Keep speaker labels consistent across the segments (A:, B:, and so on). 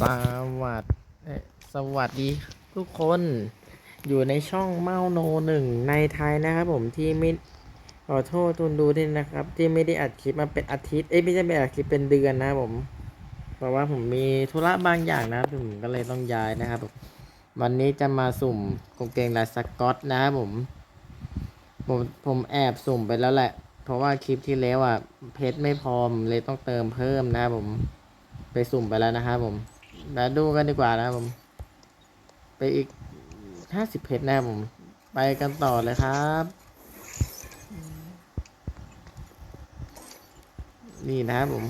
A: สวัสดเอ่อสวัสดีทุกคนอยู่ในช่องเมาโนหนึ่งในไทยนะครับผมที่ไม่ขอโทษทุนดูด้วยนะครับ ที่ไม่ได้อัดคลิปมาเป็นอาทิตย์เอ้ยไม่ใช่เป็นอัดคลิปเป็นเดือนนะครับผมเพราะว่าผมมีธุระบางอย่างนะผมก็เลยต้องย้ายนะครับผมวันนี้จะมาสุ่มกางเกงลายสกอตนะครับผมผมผมแอบสุ่มไปแล้วแหละ เพราะว่าคลิปที่แล้วอะเพชรไม่พอมเลยต้องเติมเพิ่มนะครับผมไปสุ่มไปแล้วนะครับผม มาดูกันดีกว่านะครับผม ไปอีกห้าสิบเพชรนะครับผม ไปกันต่อเลยครับ นี่นะครับผม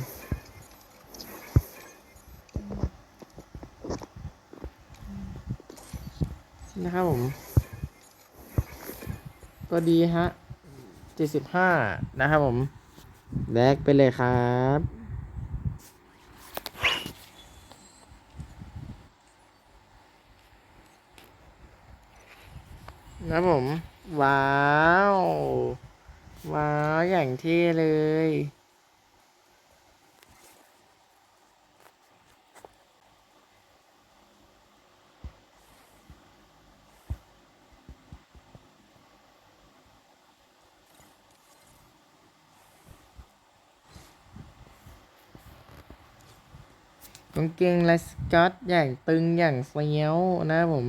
A: นะครับผม ก็ดีฮะเจ็ดสิบห้านะครับผมแบกไปเลยครับ นะผม ว้าว ว้าว อย่างที่เลย กางเกงลายสกัตอย่างตึงอย่างเฟี้ยวนะผม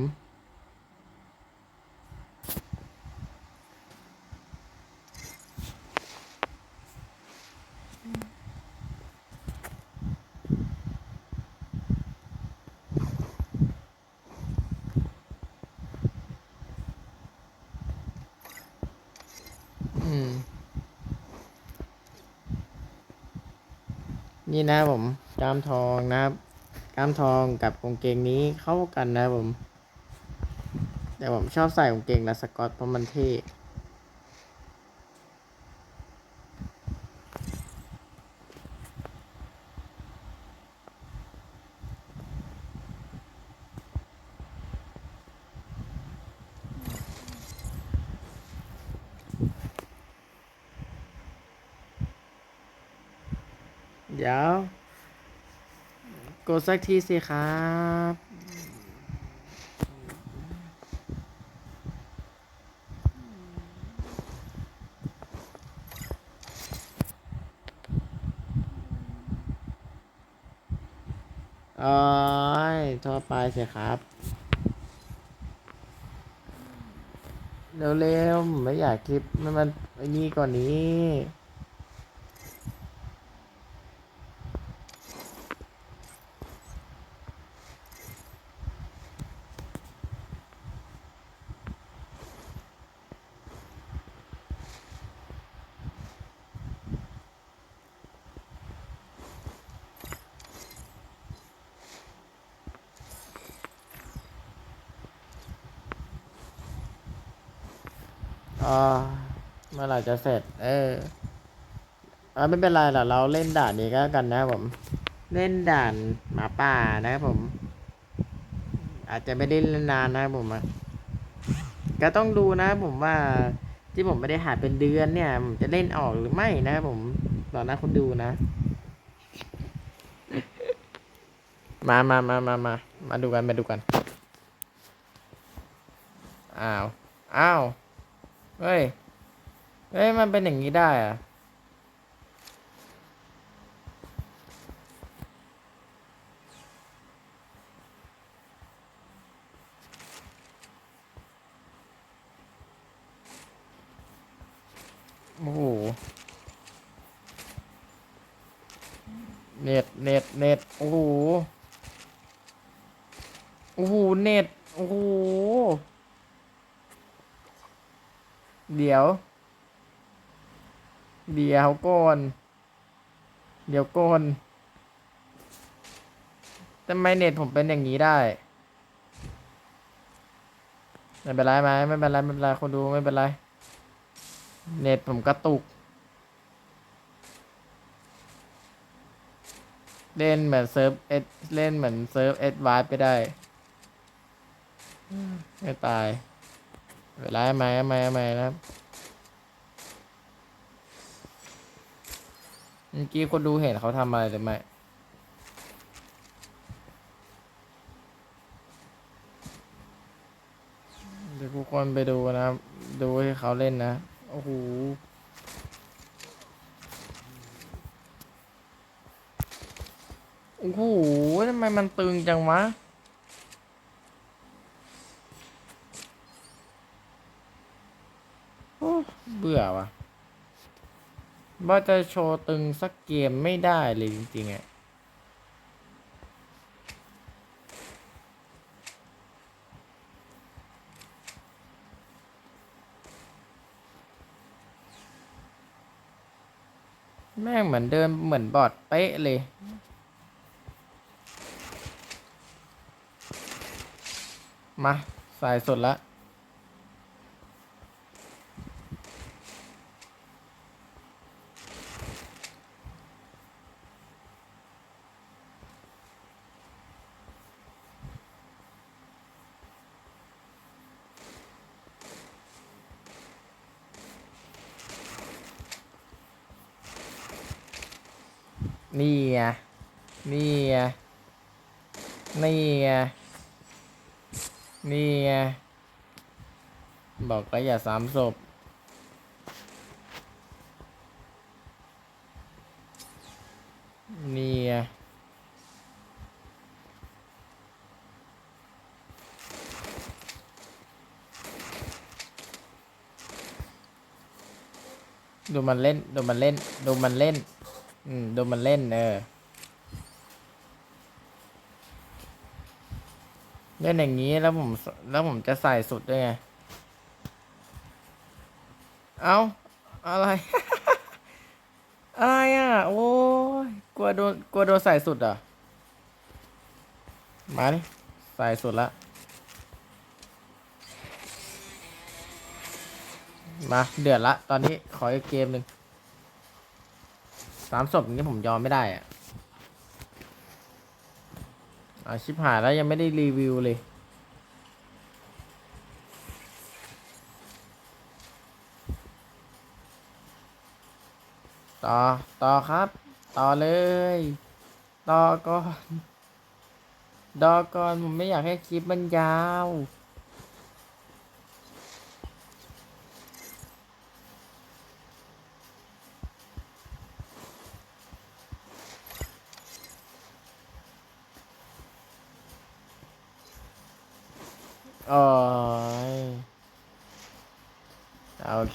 A: นี่นะผมกล้ามทองนะครับกล้ามทองกับกางเกงนี้เข้ากันนะผม แต่ผมชอบใส่กางเกงลาสกอตเพราะมันเท่ เดี๋ยวกดสักทีสิครับ โอ้ยทั่วไปสิครับ เร็วๆไม่อยากคลิปมันมันไอ้นี่ก่อนนี้ อ่าเมื่อไหร่จะเสร็จ เอออ่าไม่เป็นไรหรอกเราเล่นด่านนี้ก็แล้วกันนะครับผม เล่นด่านหมาป่านะครับผม อาจจะไม่ได้เล่นนานนะครับผมอะก็ต้องดูนะครับผมว่าที่ผมไม่ได้หาเป็นเดือนเนี่ยผมจะเล่นออกหรือไม่นะครับผมตอนหน้าคนดูนะ มามามามามามาดูกันมาดูกัน อ้าว อ้าว เฮ้ย เฮ้ย มันเป็นอย่างนี้ได้อะโอ้โหเน็ตเน็ตเน็ตโอ้โห โอ้โห เน็ต โอ้โห เดี๋ยว เดี๋ยวก่อน เดี๋ยวก่อนทำไมเน็ตผมเป็นอย่างนี้ได้ ไม่เป็นไรไหมไม่เป็นไรไม่เป็นไรคนดูไม่เป็นไร เน็ตผมกระตุก เล่นเหมือนเซิร์ฟเอสเล่นเหมือนเซิร์ฟเอสวายไปได้ไม่ตายไม่ เวลาใหม่ใม่ใหมนะครับเมื่อกี้คนดูเห็นเขาทำอะไรหรือไม่เดี๋ยวทุกคนไปดูนะดูให้เขาเล่นนะ โอ้โหโอ้โหทำไมมันตึงจังวะ เบื่อว่ะว่าจะโชว์ตึงสักเกมไม่ได้เลยจริงๆอะแม่งเหมือนเดินเหมือนบอดเป๊ะเลย มา สายสุดละ นี่ไงนี่ไงนี่ไงนี่ไงบอกแล้วอย่าสามศพนี่ไงดูมันเล่น ดูมันเล่น ดูมันเล่น อืมดูมันเล่นเออ เล่นอย่างนี้แล้วผม แล้วผมจะใส่สุดด้วยไง เอาอะไร อะไรอะ โอ้ยกลัวโดนกลัวโดนใส่สุดอะ มาดิใส่สุดละ มา เดือดละ ตอนนี้ขออีกเกมหนึ่ง สามศพอย่างนี้ผมยอมไม่ได้อะอาชิบหายแล้วยังไม่ได้รีวิวเลย ต่อ ต่อครับ ต่อเลย ต่อก่อน ดอก่อน ผมไม่อยากให้คลิปมันยาว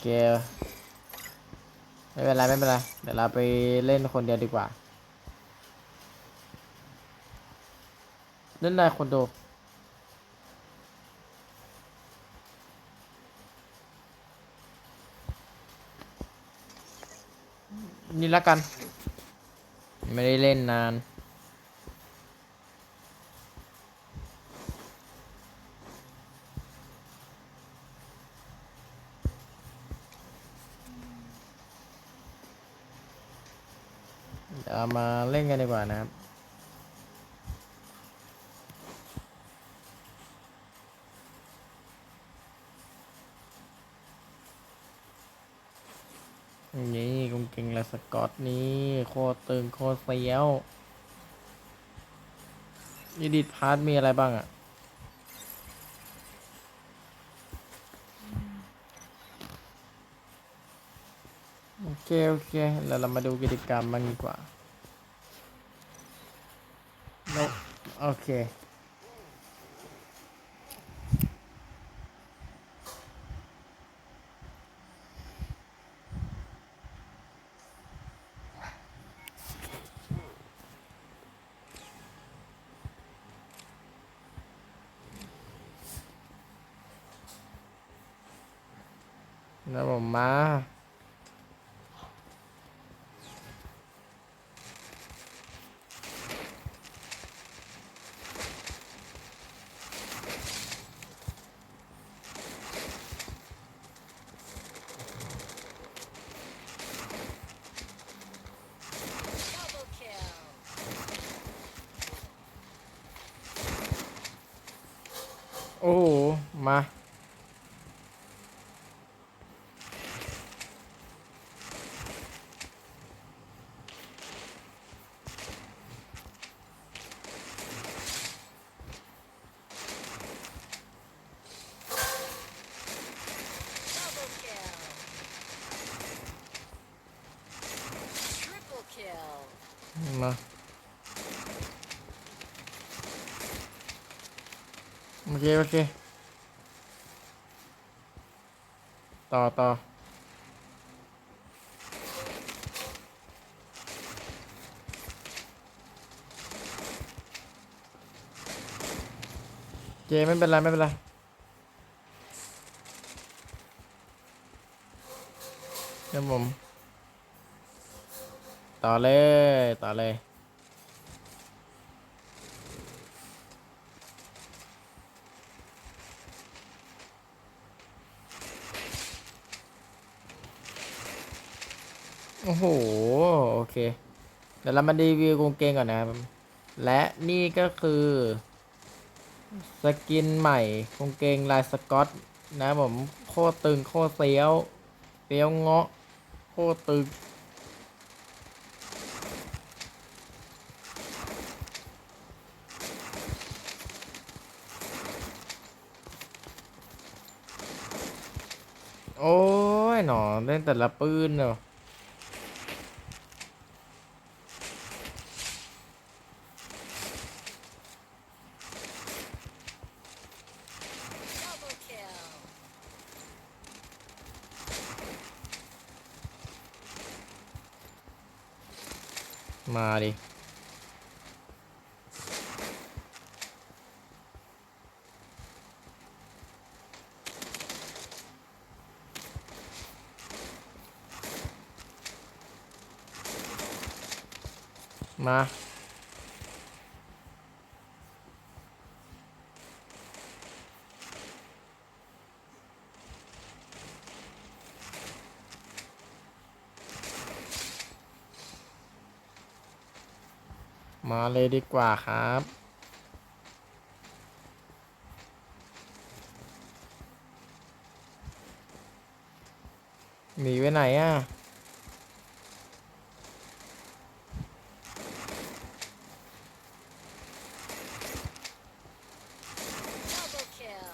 A: เคไม่เป็นไรไม่เป็นไรเดี๋ยวเราไปเล่นคนเดียวดีกว่า เล่นได้คนโดนี่ละกัน ไม่ได้เล่นนาน เดี๋ยวเอา มาเล่นกันดีกว่านะครับ นี่กงเก่งและสกอตนี่โคตรตึงโคตรเฟี้ยวยีดิทพาร์ทมีอะไรบ้างอะโอเค โอเค แล้วเรามาดูกิจกรรมมันดีกว่าโน โอเค แล้วผมมา
B: Double kill.
A: โอ้โห มา โอเคโอเค ต่อต่อเจไม่เป็นไร ไม่เป็นไร เดี๋ยวผม ต่อเลย ต่อเลย โอ้โห โอเค เดี๋ยวเรามารีวิวกางเกงก่อนนะครับ และนี่ก็คือ สกินใหม่กางเกงลายสกอต นะผมโคตรตึงโคตรเฟี้ยวเฟี้ยวเงาะโคตรตึงโอ้ย หนอเล่นแต่ละปืนเนอะ มาดิ มา มาเลยดีกว่าครับ หนีไปไหนอะ
B: Double kill.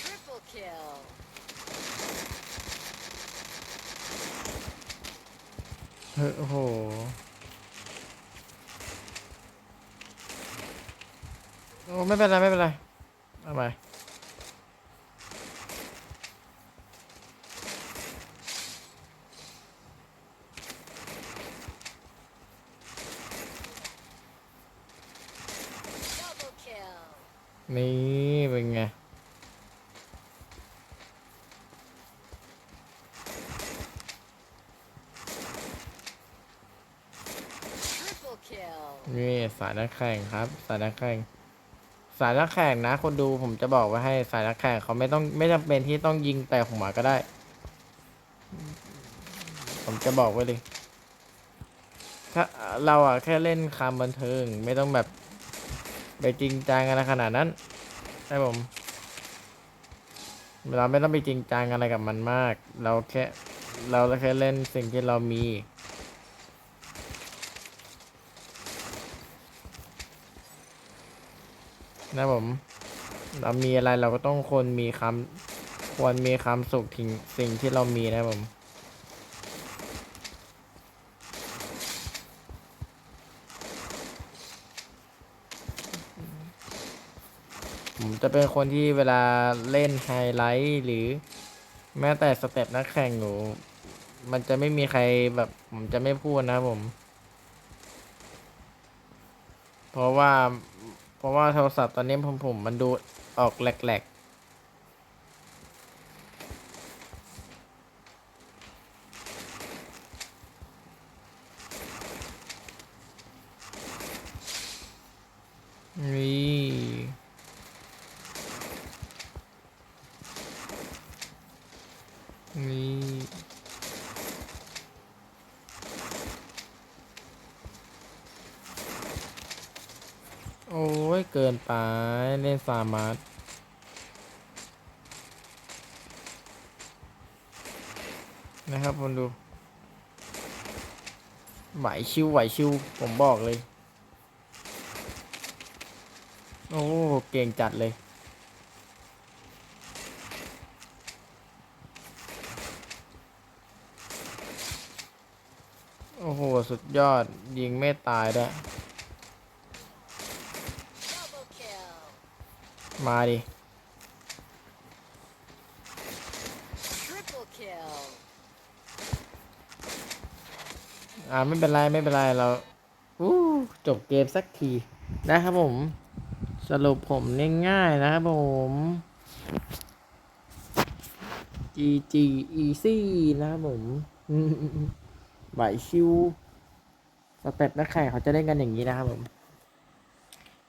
B: Triple kill.
A: เฮ้ยโอ้โห โอ้ไม่เป็นไรไม่เป็นไรเอาไปนี่เป็นไงนี่สายนักแข่งครับ สายนักแข่ง สายนักแข่งนะ คนดูผมจะบอกไว้ให้สายนักแข่งเขาไม่ต้องไม่จำเป็นที่ต้องยิงแต่หัวก็ได้ ผมจะบอกไว้เลยถ้าเราอะแค่เล่นคำบันเทิง ไม่ต้องแบบไปจริงจังอะไรขนาดนั้นใช่ผมเราไม่ต้องไปจริงจังอะไรกับมันมาก เราแค่เราแค่เล่นสิ่งที่เรามี นะผมเรามีอะไรเราก็ต้องควนมีคำควรมีความสุขถึงสิ่งที่เรามีนะผมผมจะเป็นคนที่เวลาเล่นไฮไลท์หรือแม้แต่สเต็ปนักแข่งอยู่มันจะไม่มีใครแบบผมจะไม่พูดนะผม เพราะว่า เพราะว่าโทรศัพท์ตอนนี้ผมผมมันดูออกแหลกๆนี่นี่โอ้ย เกินไป เล่นสามาร์ทนะครับคนดู ไหวชิวไหวชิวผมบอกเลย โอ้ เก่งจัดเลย โอ้โห สุดยอดยิงไม่ตายด้วย มาดิ
B: Triple kill.
A: อ่าไม่เป็นไร ไม่เป็นไร เราอู้จบเกมสักที นะครับผม สรุปผมง่ายๆนะครับผม GG easy นะครับผมอืมไหวชิวสเต็ปนักแข่งเขาจะเล่นกันอย่างนี้นะครับผม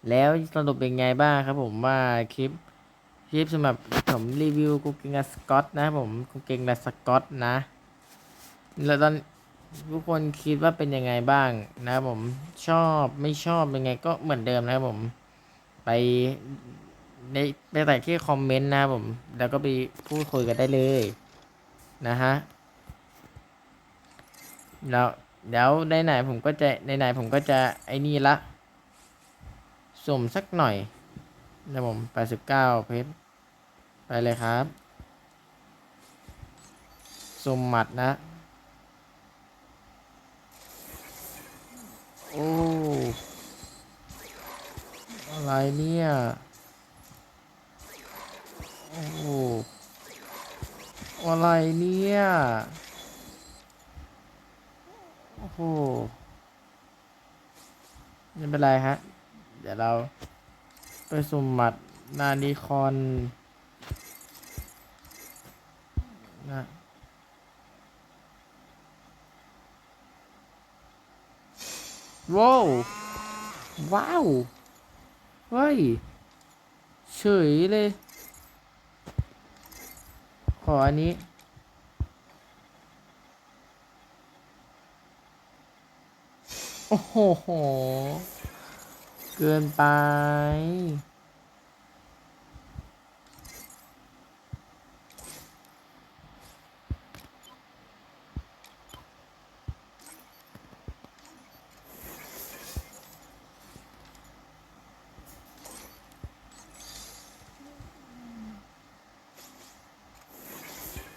A: แล้วสรุปเป็นไงบ้างครับผมว่าคลิปคลิปสำหรับผมรีวิวกูเกงกับสกอตนะครับผมกูเกงกับสกอตนะ แล้วตอนทุกคนคิดว่าเป็นยังไงบ้างนะครับผมชอบไม่ชอบยังไงก็เหมือนเดิมนะครับผมไปในไปใส่ที่คอมเมนต์นะครับผม แล้วก็ไปพูดคุยกันได้เลยนะฮะแล้วเดี๋ยวในไหนผมก็จะในไหนผมก็จะไอ้นี่ละ สุ่มสักหน่อยนะผมแปดสิบเก้าเพชร ไปเลยครับ สุ่มหมัดนะ โอ้ อะไรเนี่ย โอ้อะไรเนี่ย โอ้โหไม่เป็นไรฮะ ดี๋ยวเราไปสุ่มหมัดนานิคอนนะว้าวว้าว เฮ้ย เฉยเลย ขออันนี้ โอ้โห เกินไป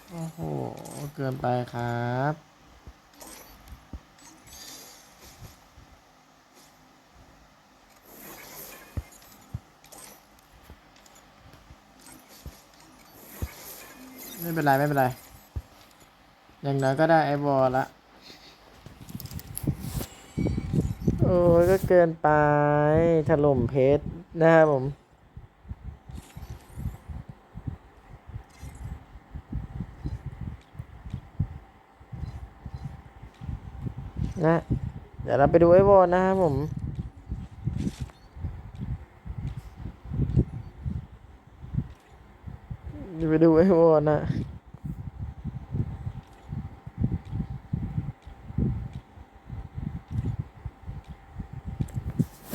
A: โอ้โห เกินไปครับ ไม่เป็นไรไม่เป็นไร อย่างน้อยก็ได้ไอวอลละ โอ้ยก็เกินไป ถล่มเพชรนะครับผมนะเดี๋ยวเราไปดูไอวอลนะครับผม เดี๋ยว ไปดูไอวอลนะ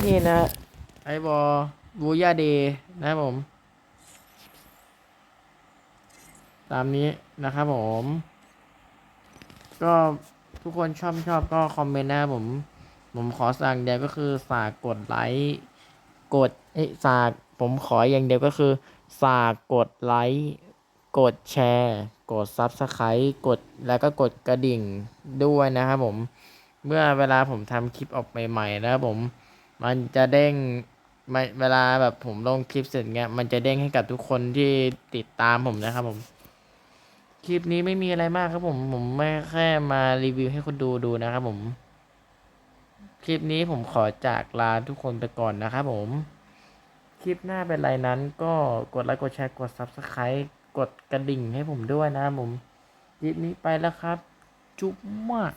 A: นี่นะไอบอบูยาเดย์นะครับผม ตามนี้นะครับผม ก็ทุกคนชอบชอบก็คอมเมนต์นะครับผม ผมขอสั่งเดียวก็คือฝากกดไลค์กดเอ้ฝากผมขออย่างเดียวก็คือฝากกดไลค์ กดแชร์ กด Subscribe กดแล้วก็กดกระดิ่งด้วยนะครับผม เมื่อเวลาผมทำคลิปออกใหม่ๆนะครับผม มันจะเด้งเวลาแบบผมลงคลิปเสร็จเงี้ย มันจะเด้งให้กับทุกคนที่ติดตามผมนะครับผม คลิปนี้ไม่มีอะไรมากครับผม ผมไม่แค่มารีวิวให้คนดูดูนะครับผม คลิปนี้ผมขอจากลาทุกคนไปก่อนนะครับผม คลิปหน้าเป็นไรนั้นก็กดไลค์กดแชร์กด Subscribe กดกระดิ่งให้ผมด้วยนะผมยิปนี้ไปแล้วครับ จุ๊บมาก